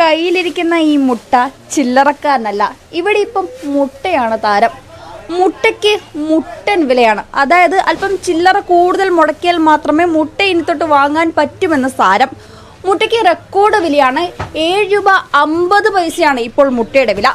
കയ്യിലിരിക്കുന്ന ഈ മുട്ട ചില്ലറക്കാരനല്ല. ഇവിടെ ഇപ്പം മുട്ടയാണ് താരം. മുട്ടയ്ക്ക് മുട്ടൻ വിലയാണ്. അതായത് അല്പം ചില്ലറ കൂടുതൽ മുടക്കിയാൽ മാത്രമേ മുട്ട ഇനി തൊട്ട് വാങ്ങാൻ പറ്റുമെന്ന് സാരം. മുട്ടയ്ക്ക് റെക്കോർഡ് വിലയാണ് ഏഴ് രൂപ അമ്പത് പൈസയാണ് ഇപ്പോൾ മുട്ടയുടെ വില.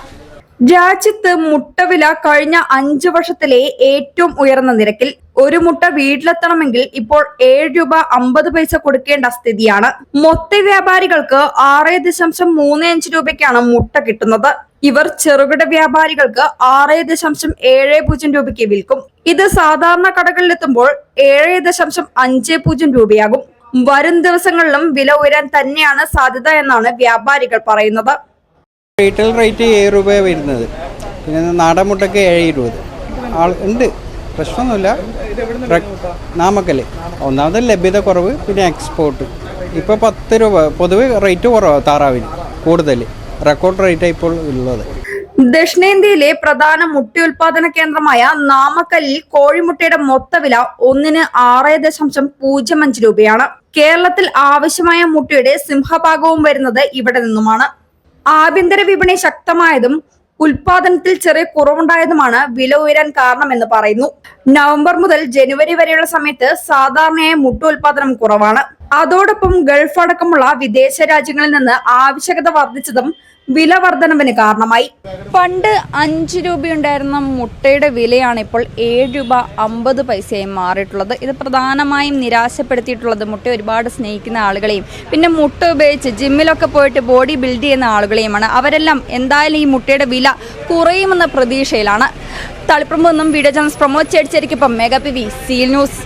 രാജ്യത്ത് മുട്ടവില കഴിഞ്ഞ അഞ്ചു വർഷത്തിലെ ഏറ്റവും ഉയർന്ന നിരക്കിൽ ഒരു മുട്ട വീട്ടിലെത്തണമെങ്കിൽ ഇപ്പോൾ ഏഴ് രൂപ അമ്പത് പൈസ കൊടുക്കേണ്ട സ്ഥിതിയാണ്. മൊത്ത വ്യാപാരികൾക്ക് ആറ് ദശാംശം മൂന്ന് അഞ്ച് രൂപയ്ക്കാണ് മുട്ട കിട്ടുന്നത്. ഇവർ ചെറുകിട വ്യാപാരികൾക്ക് ആറ് ദശാംശം ഏഴ് പൂജ്യം രൂപയ്ക്ക് വിൽക്കും. ഇത് സാധാരണ കടകളിലെത്തുമ്പോൾ ഏഴ് ദശാംശം അഞ്ച് പൂജ്യം രൂപയാകും. വരും ദിവസങ്ങളിലും വില ഉയരാൻ തന്നെയാണ് സാധ്യത എന്നാണ് വ്യാപാരികൾ പറയുന്നത്. റീറ്റെയിൽ റേറ്റ് ഏഴ് രൂപയാണ് വരുന്നത്. പിന്നെ നാടൻ മുട്ടയ്ക്ക് ഏഴ് ഇരുപത്. ആൾ ഉണ്ട്. പ്രശ്നമൊന്നുമില്ല. നാമക്കൽ ഒന്നാമത് ലഭ്യത കുറവ് പിന്നെ എക്സ്പോർട്ട് ഇപ്പോൾ പത്ത് രൂപ. പൊതുവെ റേറ്റ് കുറവാണ് താറാവിന് കൂടുതൽ. റെക്കോർഡ് റേറ്റ് ഇപ്പോൾ ഉള്ളത്. ദക്ഷിണേന്ത്യയിലെ പ്രധാന മുട്ട ഉൽപാദന കേന്ദ്രമായ നാമക്കല്ലിൽ കോഴിമുട്ടയുടെ മൊത്തവില ഒന്നിന് ആറ് ദശാംശം പൂജ്യം അഞ്ച് രൂപയാണ്. കേരളത്തിൽ ആവശ്യമായ മുട്ടയുടെ സിംഹഭാഗവും വരുന്നത് ഇവിടെ നിന്നുമാണ്. ആഭ്യന്തര വിപണി ശക്തമായതും ഉൽപാദനത്തിൽ ചെറിയ കുറവുണ്ടായതുമാണ് വില ഉയരാൻ കാരണമെന്ന് പറയുന്നു. നവംബർ മുതൽ ജനുവരി വരെയുള്ള സമയത്ത് സാധാരണയായി മുട്ട ഉൽപാദനം കുറവാണ്. അതോടൊപ്പം ഗൾഫ് അടക്കമുള്ള വിദേശ രാജ്യങ്ങളിൽ നിന്ന് ആവശ്യകത വർദ്ധിച്ചതും വില വർധനവിന് കാരണമായി. പണ്ട് അഞ്ച് രൂപയുണ്ടായിരുന്ന മുട്ടയുടെ വിലയാണ് ഇപ്പോൾ ഏഴ് രൂപ അമ്പത് പൈസയായി മാറിയിട്ടുള്ളത്. ഇത് പ്രധാനമായും നിരാശപ്പെടുത്തിയിട്ടുള്ളത് മുട്ട ഒരുപാട് സ്നേഹിക്കുന്ന ആളുകളെയും പിന്നെ മുട്ട ഉപയോഗിച്ച് ജിമ്മിലൊക്കെ പോയിട്ട് ബോഡി ബിൽഡ് ചെയ്യുന്ന ആളുകളെയുമാണ്. അവരെല്ലാം എന്തായാലും ഈ മുട്ടയുടെ വില കുറയുമെന്ന പ്രതീക്ഷയിലാണ്. തളിപ്പുറമ്പ് നിന്നും video channel Pramod ചേടിച്ചേരിക്കൊപ്പം mega P V seal news.